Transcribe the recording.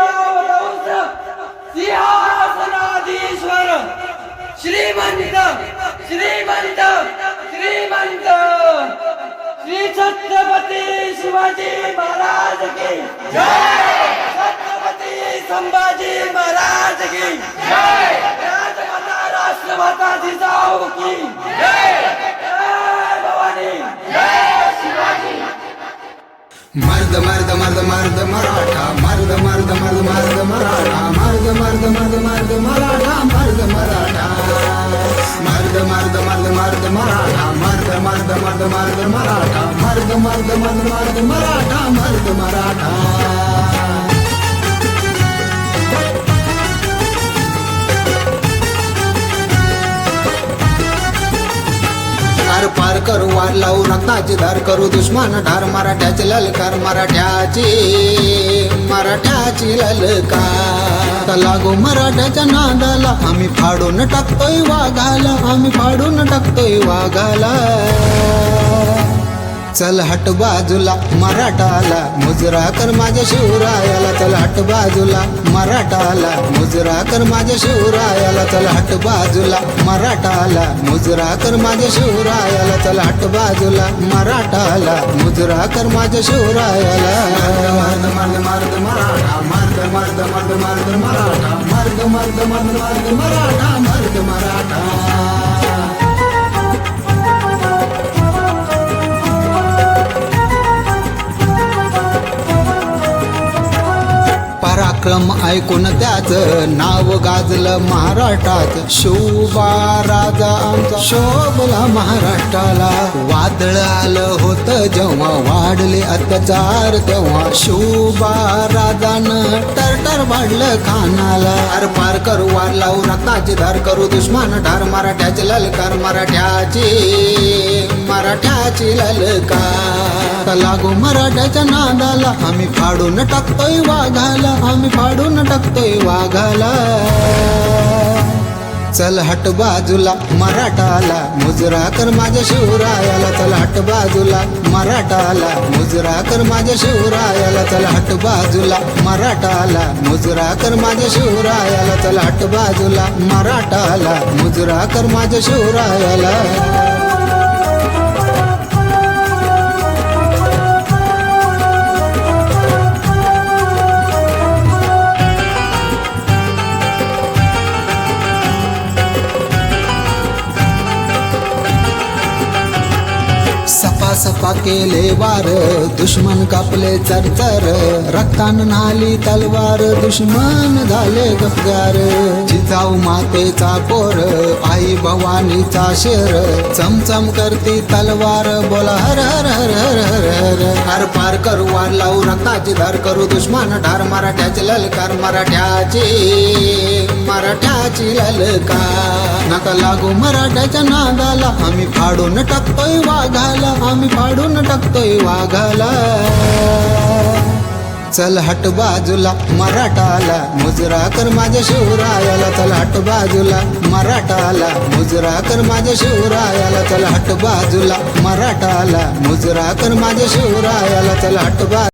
नावतंस सिंहासनाधीश्वर श्रीमंत श्रीमंत श्रीमंत. श्री छत्रपती शिवाजी महाराज की जय. छत्रपती संभाजी महाराज की जय. राजमाता राष्ट्रमाता जी मर्द मर्द मर्द मर्द मराठा मर्द मर्द मर्द मर्द मराठा मर्द मर्द मर्द मर्द मराठा मर्द मराठा मर्द मर्द मर्द मर्द मराठा मर्द मर्द मर्द मर्द मराठा मर्द मर्द मर्द मर्द मराठा मर्द मराठा करू वार लावू रक्ताची धार करू दुश्मन ठार मराठ्याची ललकार मराठ्याची मराठ्याची ललकार. लागू मराठ्याच्या नादाला आम्ही फाडून टाकतोय वाघाला आम्ही फाडून टाकतोय वाघाला. चल हट बाजूला मराठाला मुजरा कर माझ्या शिवरायाला. चल हट बाजूला मराठाला मुजरा कर माझ्या शिवरायाला. चल हट बाजूला मराठाला मुजरा कर माझ्या शिवरायाला. चल हट बाजूला मराठाला मुजरा कर माझ्या शिवरायाला. मर्द मर्द मर्द मराठा मर्द मर्द मर्द मर्द मराठा. मर्द मर्द मर्द मर्द मराठा मर्द मराठा. पराक्रम ऐकून त्याच नाव गाजलं महाराष्ट्रात. शोभा राजा आमचा शोभला महाराष्ट्राला. वादळ आलं होतं जेव्हा वाढले अत्याचार तेव्हा शोभा राजानं टरटर वाढलं खानाला. अर पार करू वार लावू रक्ताची धार करू दुश्मन ठार मराठ्याचे ललकार मराठ्याची मराठ्याची ललकार. लागू मराठ्याच्या नादाला. आम्ही फाडून टाकतोय वाघाला आम्ही फाडून टाकतोय वाघाला. चल हट बाजूला मराठाला मुजरा कर माझ्या शिवरायाला. चल हट बाजूला मराठाला मुजरा कर माझ्या शिवरायाला. चल हट बाजूला मराठाला मुजरा कर माझ्या शिवरायाला. चल हट बाजूला मराठाला मुजरा कर माझ्या शिवरायाला. सपा सपा केले वार दुश्मन कापले चरचर रक्तान नाली तलवार दुश्मन झाले गपगार. जिजाऊ मातेचा पोर आई भवानीचा शेर चमचम करती तलवार बोला हर हर हर हर हर हर. हर पार करू वार लावू रक्ताची धार करू दुश्मन ठार मराठ्याची ललकार मराठ्याची मराठ्याची ललकार. नका लागू मराठ्याच्या नादाला आम्ही फाडून टाकतोय वाघाला. आम्ही फाडून टाकतोय वाघाला. चल हट बाजूला मराठाला मुजरा कर माझ्या शिवरायाला. चल हट बाजूला मराठाला मुजरा कर माझ्या शिवरायाला. चल हट बाजूला मराठाला मुजरा कर माझ्या शिवरायाला. चल हट बा